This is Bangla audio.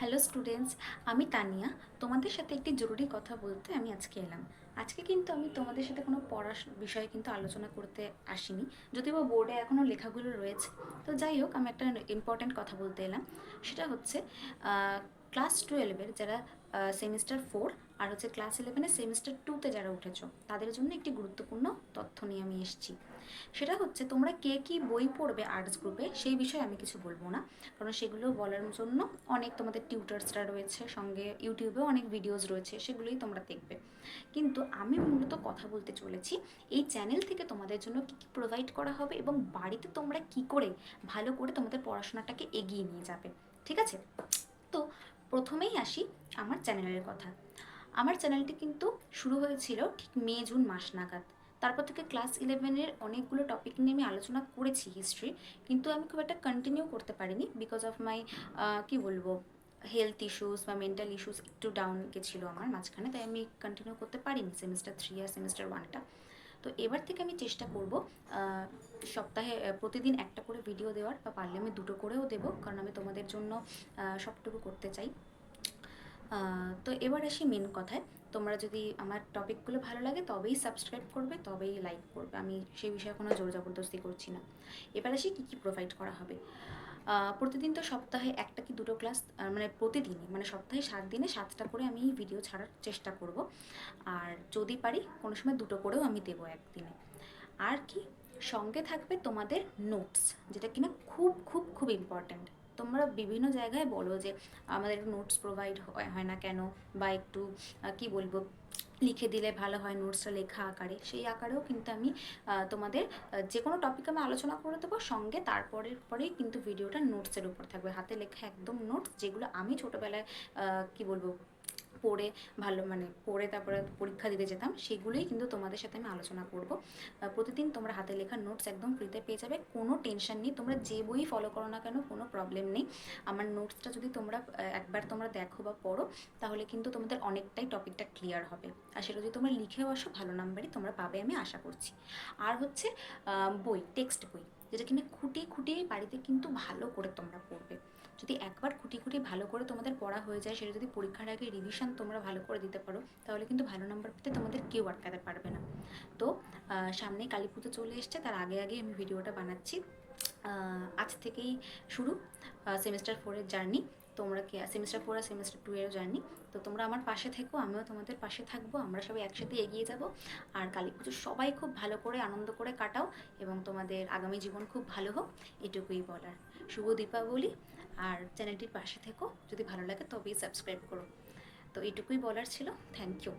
হ্যালো স্টুডেন্টস আমি তানিয়া। তোমাদের সাথে একটি জরুরি কথা বলতে আমি আজকে এলাম। আজকে কিন্তু আমি তোমাদের সাথে কোনো পড়ার বিষয়ে কিন্তু আলোচনা করতে আসিনি। যদিও বা বোর্ডে এখনও লেখাগুলো রয়েছে। তো যাই হোক, আমি একটা ইম্পর্ট্যান্ট কথা বলতে এলাম। সেটা হচ্ছে ক্লাস টুয়েলভের যারা সেমিস্টার ফোর আর হচ্ছে ক্লাস ইলেভেনের সেমিস্টার টুতে যারা উঠেছো, তাদের জন্য একটি গুরুত্বপূর্ণ তথ্য নিয়ে আমি এসেছি। সেটা হচ্ছে তোমরা কে কী বই পড়বে আর্টস গ্রুপে সেই বিষয়ে আমি কিছু বলব না। কারণ সেগুলো বলার জন্য অনেক তোমাদের টিউটার্সরা রয়েছে, সঙ্গে ইউটিউবে অনেক ভিডিওস রয়েছে, সেগুলোই তোমরা দেখবে। কিন্তু আমি মূলত কথা বলতে চলেছি, এই চ্যানেল থেকে তোমাদের জন্য কী কী প্রোভাইড করা হবে এবং বাড়িতে তোমরা কি করে ভালো করে তোমাদের পড়াশোনাটাকে এগিয়ে নিয়ে যাবে, ঠিক আছে? তো প্রথমেই আসি আমার চ্যানেলের কথা। আমার চ্যানেলটি কিন্তু শুরু হয়েছিল ঠিক মে জুন মাস নাগাদ। তারপর থেকে ক্লাস ইলেভেনের অনেকগুলো টপিক নিয়ে আমি আলোচনা করেছি হিস্ট্রি কিন্তু আমি খুব একটা কন্টিনিউ করতে পারিনি বিকজ অফ মাই কি বলব হেলথ ইস্যুস বা মেন্টাল ইস্যুস একটু ডাউন গেছিল আমার মাঝখানে, তাই আমি কন্টিনিউ করতে পারিনি সেমিস্টার থ্রি আর সেমিস্টার ওয়ানটা তো এবার থেকে আমি চেষ্টা করব সপ্তাহে প্রতিদিন একটা করে ভিডিও দেওয়ার বা পারলে আমি দুটো করেও দেবো, কারণ আমি তোমাদের জন্য সবটুকু করতে চাই। তো এবার আসি মেন কথায়। তোমরা যদি আমার টপিকগুলো ভালো লাগে, তবেই সাবস্ক্রাইব করবে, তবেই লাইক করবে। আমি সেই বিষয়ে কোনো জোর জবরদস্তি করছি না। এবার আসি কী কী প্রোভাইড করা হবে। প্রতিদিন তো সপ্তাহে একটা কি দুটো ক্লাস মানে প্রতিদিনই মানে সপ্তাহে সাত দিনে সাতটা করে আমি ভিডিও ছাড়ার চেষ্টা করব। আর যদি পারি, কোনো সময় দুটো করেও আমি দেবো একদিনে। আর কি, সঙ্গে থাকবে তোমাদের নোটস যেটা কিনা খুব খুব খুব ইম্পর্ট্যান্ট তোমরা বিভিন্ন জায়গায় বলো যে আমাদের নোটস প্রোভাইড হয় না কেন? বা একটু কি বলব? লিখে দিলে ভালো হয় নোটসটা লেখা আকারে। সেই আকারেও কিন্তু আমি তোমাদের যে কোনো টপিক আমি আলোচনা করে দেবো, সঙ্গে তারপরের পরেই কিন্তু ভিডিওটা নোটসের উপর থাকবে। হাতে লেখা একদম নোটস যেগুলো আমি ছোটোবেলায় কি বলব পড়ে, ভালো মানে পড়ে তারপরে পরীক্ষা দিতে যেতাম, সেগুলোই কিন্তু তোমাদের সাথে আমি আলোচনা করব। প্রতিদিন তোমরা হাতে লেখা নোটস একদম ফ্রিতে পেয়ে যাবে, কোনো টেনশন নেই, তোমরা যে বই ফলো করো না কেন কোনো প্রবলেম নেই। আমার নোটসটা যদি তোমরা একবার তোমরা দেখো বা পড়ো, তাহলে কিন্তু তোমাদের অনেকটাই টপিকটা ক্লিয়ার হবে। আর সেটা যদি তোমরা লিখেও আসো, ভালো নাম্বারই তোমরা পাবে আমি আশা করছি। আর হচ্ছে বই টেক্সট বই। যেটা কিনা খুঁটি খুঁটিয়ে বাড়িতে কিন্তু ভালো করে তোমরা পড়বে। যদি একবার খুঁটি খুঁটি ভালো করে তোমাদের পড়া হয়ে যায়, সেটা যদি পরীক্ষার আগে রিভিশন তোমরা ভালো করে দিতে পারো, তাহলে কিন্তু ভালো নাম্বার পেতে তোমাদের কেউ আটকাতে পারবে না। তো সামনে কালী পুজো চলে এসছে, তার আগে আগে আমি ভিডিওটা বানাচ্ছি। আজ থেকেই শুরু সেমিস্টার ফোরের জার্নি তোমরা কি সেমিস্টার ফোর আর সেমিস্টার টু এর জার্নি তো তোমরা আমার পাশে থেকো, আমিও তোমাদের পাশে থাকব, আমরা সবাই একসাথে এগিয়ে যাব। আর কালী পুজো সবাই খুব ভালো করে, আনন্দ করে কাটাও এবং তোমাদের আগামী জীবন খুব ভালো হোক, এটুকুই বলার। শুভ দীপাবলি, আর চ্যানেলটির পাশে থেকো, যদি ভালো লাগে তবেই সাবস্ক্রাইব করো। তো এটুকুই বলার ছিল থ্যাংক ইউ